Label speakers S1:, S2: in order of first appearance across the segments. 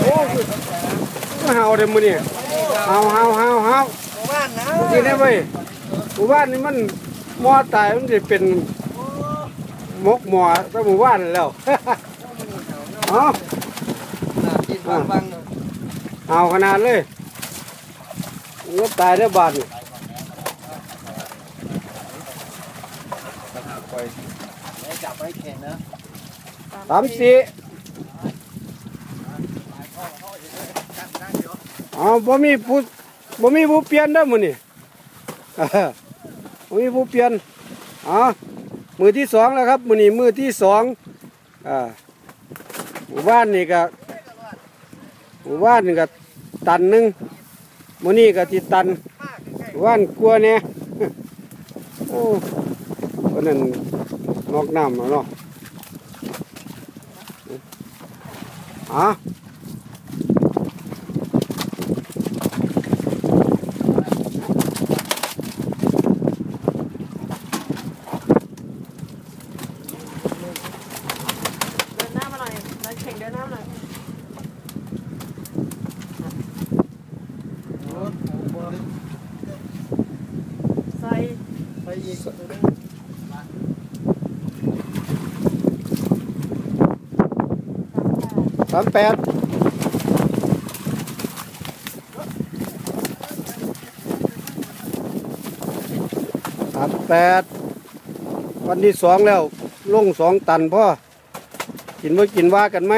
S1: โอ้คือเฮาเด้มือนี้เฮาเฮาเฮาเฮา
S2: บ้านนะ
S1: กินได้เว้ยหมู่บ้านนี่มันมอตายมันจะเป็นมกหมอแต่หมู่บ้านแล้วเอา
S2: กินบางบาง
S1: เอาขนาดเลยมันตายได้อบาด นี่
S2: จับไว้แข่งนะ
S1: สามสี่เอาบ่มีผู้บ่มีผู้เปลี่ยนได้อมื้อนี่ บ่มีผู้เปลี่ยนเอามือที่สองแล้วครับมื้อนี้มือที่สองอ่าหมู่บ้านนี่ก็หมู่บ้านนี่ก็ตันหนึงมื้อนี้ก็สิตันหมู่บ้านกลัวแน่โอ้คนนั้น นอกน้ำแล้วเนาะอะ
S3: เดินหน้ามาหน่อยเดินเข่งเดินหน้ามาหน่อยใส่
S2: ไปอีก
S1: สามแปดสามแปดวันที่สองแล้วลงสองตันพ่อ กินว่ากินว่ากันไหม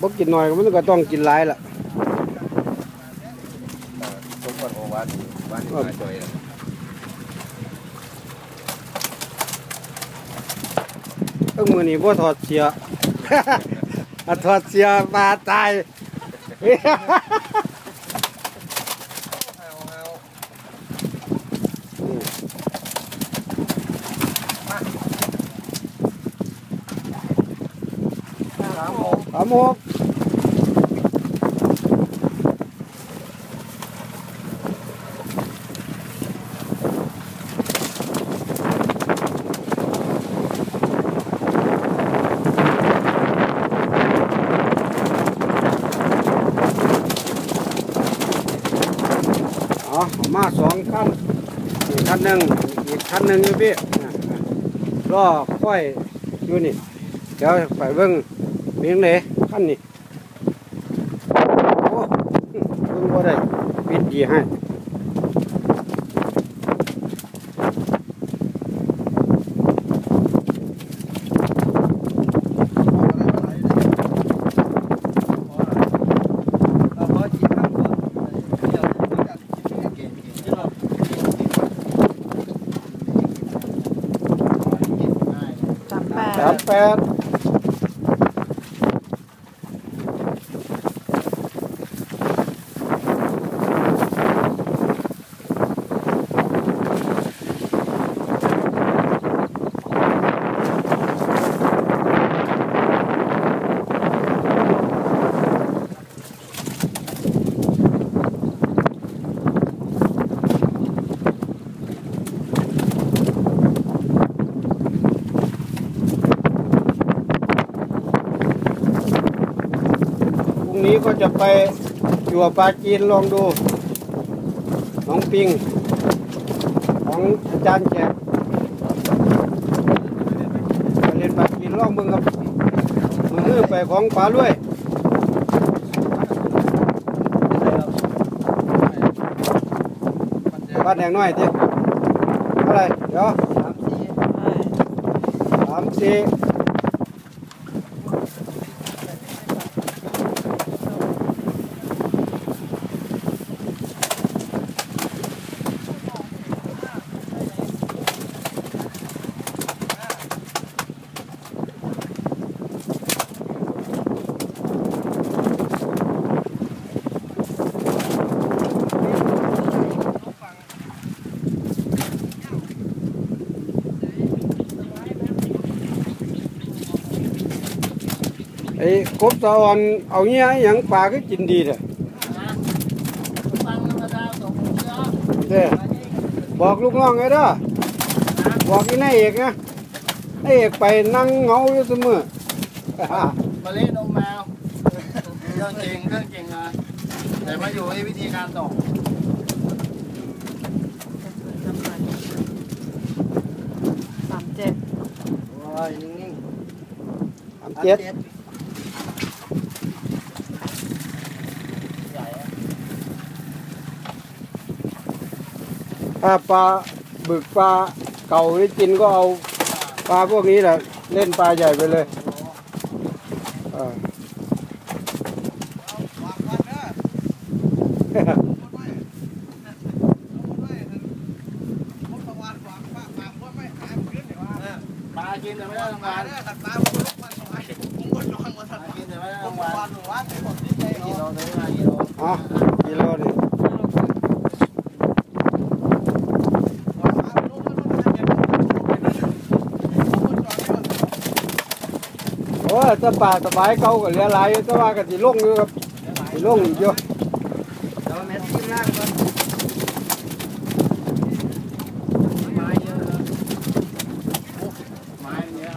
S1: บ่กินหน่อยก็มันก็ต้องกินหลายล่ะ
S2: สมบัติโอวาท บ้านมาจอย
S1: ตั้งมือนี่บ่ถอดเสียอะถอดเสียปลาตาย
S2: สามหก
S1: อ๋อมาสองขั้นอีกขั้นหนึ่งอีกขั้นหนึ่งอยู่พี่อะอะรอค่อยอยู่นี่ เดี๋ยวไปเบิ่งเมียงไหนขั้นนี้โอ้เบิ่งว่าได้ปิดดีให้
S2: เราพอจีบข้างก่อนเดี๋ยวจับเก่งเก่ง
S3: สามแป ด
S1: สามแปดพรุ่งนี้ก็ จะไปจั่วปลาจีนลองดูน้องปิง ของอาจารย์แจกไปเรียนปลาจีนลองเบิ่งครับมือไปของปลาลุยบ้านแดงน้อยทีเท่าไรเดี๋ยว
S2: สามสี่
S1: กบตะออนเอาเงี้ยหยังปลาก็กินดีเด้อ
S2: ฟังธรรมดาสองเชือก
S1: เด้อบอกลูกน้องไงเด้อบอกอีนายเอกนะนายเอกไปนั่งเหงาอยู่เสมอ
S2: มาเล่นนมแมวเรื่องจริงเรื่องจริงนะแต่มาอยู่ที่วิธีการตก
S3: สามเจ็ด
S2: โอ้ยนิ่ง
S1: สามเจ็ด
S2: ใหญ่อะ
S1: ถ้าปลาบึกปลาเก่าที่กินก็เอาปลาพวกนี้แหละเล่นปลาใหญ่ไปเลยเออ
S2: วางกันนะปลากินแต่ไม่ได้รางวัลปลากินแต่ไม่ได้รางวัลกิโลซื้อมากิโล
S1: อะกิโลนี่โอ้ย ถ้าปลาสบายเก่าก็เหลือหลายอยู่แต่ว่าก็สิลงอยู่ครับสิลงอีกอยู่
S2: แล้วแม่ที่ล่างก็ไม้เยอะนะไม้เยอะ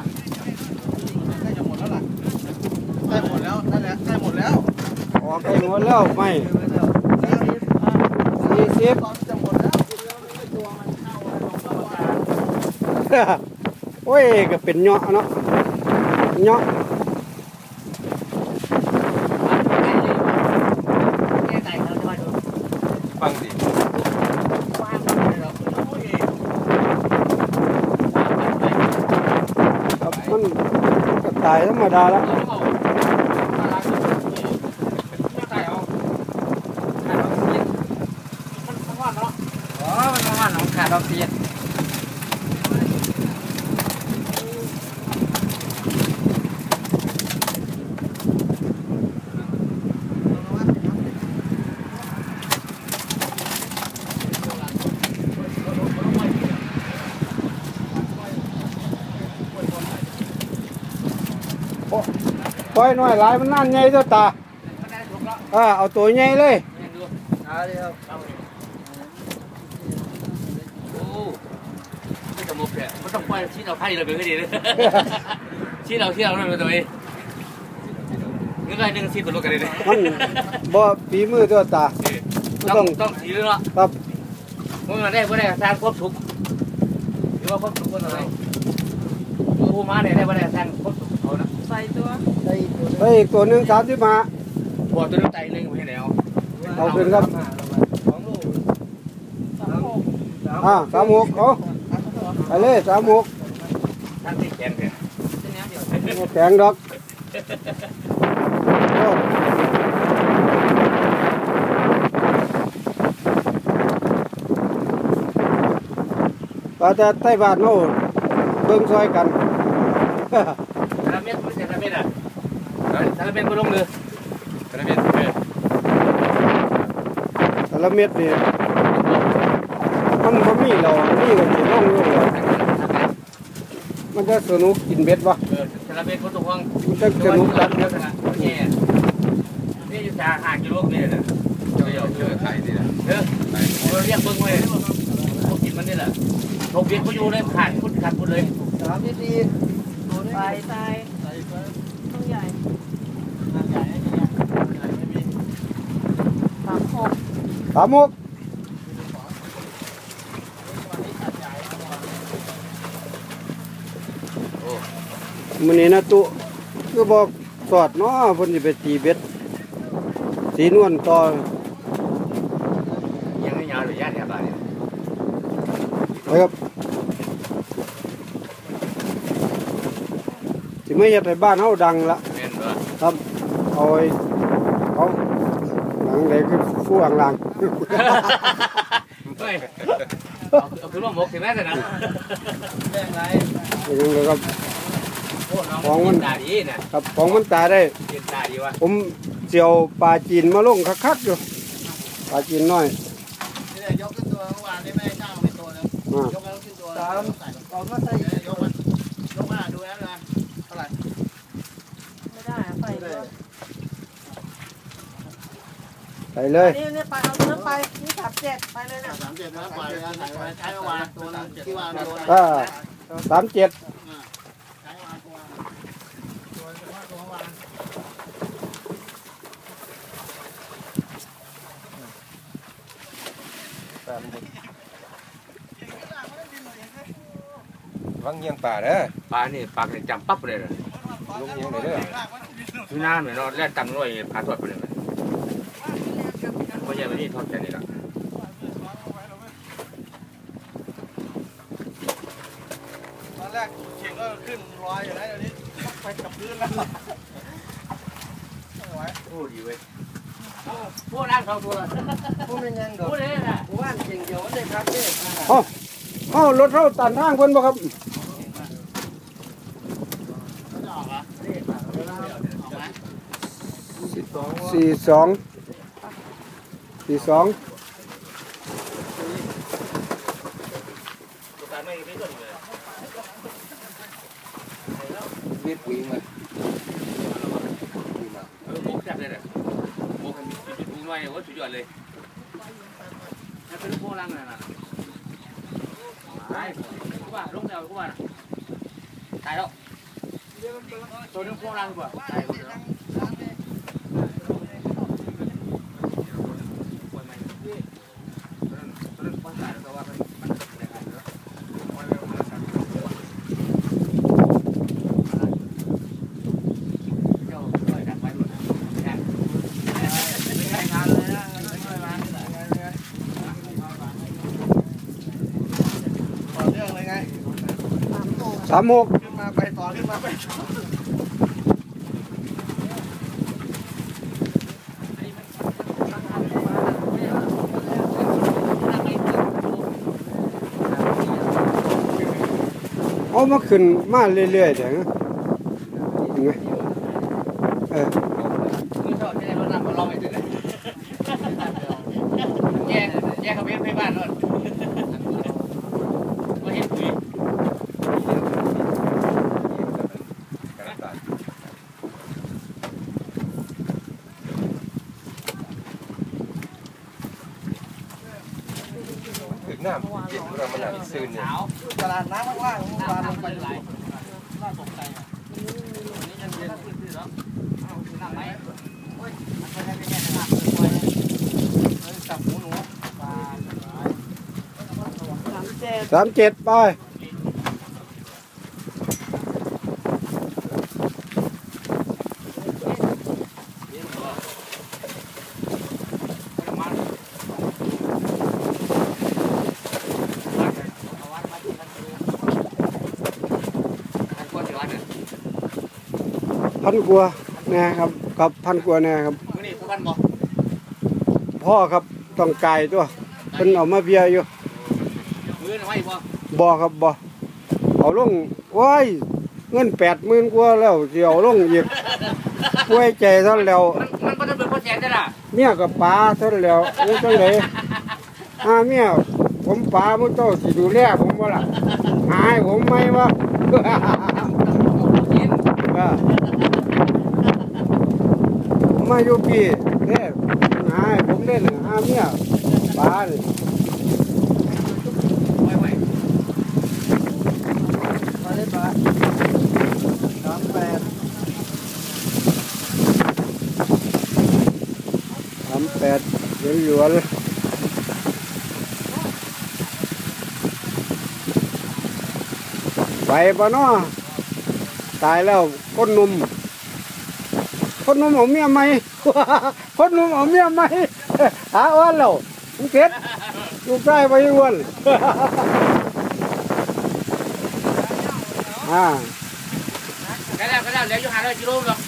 S2: ใกล้จะหมดแล้วล่ะใกล้หมดแล้วนั่นแหมดแล้ว
S1: ออกไปหมดแล้วไม่สี่สิบ
S2: จะหมดแล้วตัวมันเข้าลงกรรมการ
S1: โอ้ยก็เป็นเหยาะเนาะเหยาะ
S4: ฟังสิ
S1: ครับมันก็ตายธรรมดาแล้ว
S4: อ๋อมันมาว่าน้องขาดออกซิเจน
S1: อยน้อยหลายมันนั่นใหญ่ตัวตาอ่าเอาตัวใหญ่เลย
S4: โอ้ไม่จะมุกเนี่ยมันต้องปล่อยชี้นเราไพ่เราไปให้ดีเลยชี้นเราชี้เราเลยตัวเองนึกอะไรนึกชี้นตัวรถกันเลย
S1: มันบ่ฝีมือตัวตา
S4: ต้องต้องชี้เลยเนาะ
S1: ครับ
S4: มันมาได้ไม่ได้สร้างควบทุกหรือว่าควบทุกคนอะไรผู้มาเนี่ยได้ไม่ได้สร้างควบทุกเขานะ
S3: ใส่ตัว
S1: ฮ้ยอีกตัวหนึ่งสามสิบห้า
S4: บ่อตัวนี้ไตเลยไม่ให้แล้ว
S1: เอาขึ้นครับ
S2: สองลูก
S3: สามหก
S1: อ่าสามหกเอาไปเลยสามหก
S4: ท่านที่แขนแขน
S1: บ่แข็งดอกโอ้ปลาแต่ใต้บ้านโน่เบิ่งซอยกัน
S4: ทาราเมตไม่ใช่ทาราเมตอะ ทาราเมตก็ลงเลยทาราเมตเออ
S1: แต่ละเม็ดนี่มันบ่มีเรานี่ก็สิลงอยู่แล้วมันจะสนุกกินเบ็ดวะ
S4: เออทาราเมตก็ตรงห้อง
S1: มันจะสนุกจัด
S4: เยอะขนาดนี้นี่อยู่จากห้ากิโลเมตรเนี่ยเดี๋ยวเจอไข่นี่แหละเออเราเรียกเบิ้งไว้พวกกินมันนี่แหละทกเบียดเขาอยู่เลยขาดพุดขาดพุดเลย
S2: สามที่สี่ตัวนี้
S3: ใส่ใส่
S2: ใส่ไป
S3: ต้องใหญ่
S2: งานใหญ่
S3: สามหก
S1: สามหก
S2: วันนี้ขาดใหญ่
S4: โอ้
S1: มื้อนี้นะตุก็บอกสอดเนาะเพิ่นสิไปตีเบ็ด สีนวลต่อ
S4: ยังไม่ยาวหรือย่านแถวบ้านเนี่ย
S1: นะครับสิไม่เฮ็ดให้บ้านเฮาดังละ
S4: แม่นบ่
S1: ครับ เอาไว้เอาหลังใดคือฟู่อ่างลาง
S4: เฮ้ยเอาขึ้นมาหมกถึงแม้แต่นั้น
S2: แบ่งไร
S1: อย่างนั้นเลยครับ
S4: โอ้น้องมันตาดีน่ะ
S1: ครับของมันตายได้
S4: กินตาดีวะ
S1: ผมเจียวปลาจีนมาลงคักๆอยู่ปลาจีนน้อย
S2: นี่แหละยกขึ้นตัวเมื่อวานนี้แม่จ้างไปตัวนึง
S1: อ่าย
S2: กแล้วขึ้นตัวสามเอาก็ใส่ยกมันยกมาดูแล้วนะเท่าไหร่
S3: ไม่ได้อะ ไปเลย
S1: ไป เลย
S3: นี่นี่ไปเอาเนื้อไปนี่สามเจ็ดไปเลยเนี่ย
S2: สามเจ็ดนะปล่อยนะใช้ไว้ใช้เมื่อวานตัวนึงที่ว่าโดน
S1: อ่าสามเจ็ด
S2: ใช้เมื่อวานตัวตัวเฉพาะตัวเมื่อวาน
S5: วังเงียงป่าเด้อ
S4: ปลานี่ปลาเนี่ยจำปั๊บเลยเลย
S5: ลุงเงียงเลยเด้อ
S4: คือน้ำเนี่ยเนาะแล่นตังค์ด้วยปลาทอดไปเลย เพราะยังไม่ได้ทอดแค่นี้ละ
S2: ตอนแรกเข่งก็ขึ้นลอยอยู่แล้วเดี๋ยวนี้ไปกับพื้นแล้ว
S4: โอ้ดีเว้ยพวกนั่งสองตัว
S2: พูดเป็นยัง
S4: พูดเลยนะ
S2: ว่านเข่งเดียวเลยครับพี่
S1: เอ้ารถเท่าตันทางเพิ่นบ่ครับ
S2: จะออกเหรอออกไหม
S1: สี่สอง สี่สอง
S4: ตัวการไม่ไม่ตัวดีเลย
S5: เวียดปุ๋ยมา
S4: เออโมกแซ่บเลยเนี่ยโมกมีจุดดูหน่อยว่าสุดยอดเลยนี่เป็นพวกนั่งเลยนะไปกูว่าลงเดียวกูว่าตายแล้วตัวนึงพวกนั่งกูว่าตายแล้ว
S2: ต่อเนื่องเลยไง
S1: สามหก
S2: ขึ้นมาไปต่อขึ้นมาไปต่อ
S1: เอามาขึ้นมาเรื่อยๆเดี๋ยวนะเห็นไหมเออ
S4: แยกแยกเขาไปบ้านนู่นาเห็นปุ๋ย
S5: กระต่ายถึงน้ำเย็นเรามันหนาวซื่นเนี่ย
S2: ตลาดน้ำว่านลงไปดู
S4: น่าตกใจอะนี่ยังเย็นขึ้นๆแล้วนั่งไหม
S2: จับหมูหนู
S3: สามเจ็ด
S1: สามเจ็ดไป พันกว่าแน่ครับกับพันกว่าแน่ครับ
S4: มื้อนี้ทุกท่านบอก
S1: พ่อครับต้องไก่ตัวเพิ่นเอามาเบียร์อยู่
S4: มื้อนี้ไว้บ่
S1: บ่ครับบ่เอาลงว้ายเงินแปดหมื่นกว่าแล้วสิเอาลงอีกป่วยใจเท่านั้นแล้ว
S4: มันมันบ่ต้องเป็นคนแสนได้ล่ะ
S1: เมียกับป๋าเท่านั้นแล้วนี่จังไดหาเมียผมป๋ามื้อเจ้าสิดูแลผมบ่ล่ะหายผมไหมวะ
S4: กิน
S1: อ่า มาอยู่พี่เด้หายผมเล่นหาเมียป๋านี่
S4: ไว้ไว้
S2: มาเล่นปะสามแปด
S1: สามแปดเหลือหลวนไปปะเนาะตายแล้วคนหนุ่ม คนนุ่มเอาเมียไหมคนนุ่มเอาเมียไหมหาอ้วนแล้วมึงเก็ดลูกได้ไปอ้วนอ่า
S4: ก็แล้วก็แล้วเหลืออยู่ห้าร้อยกิโลหรอก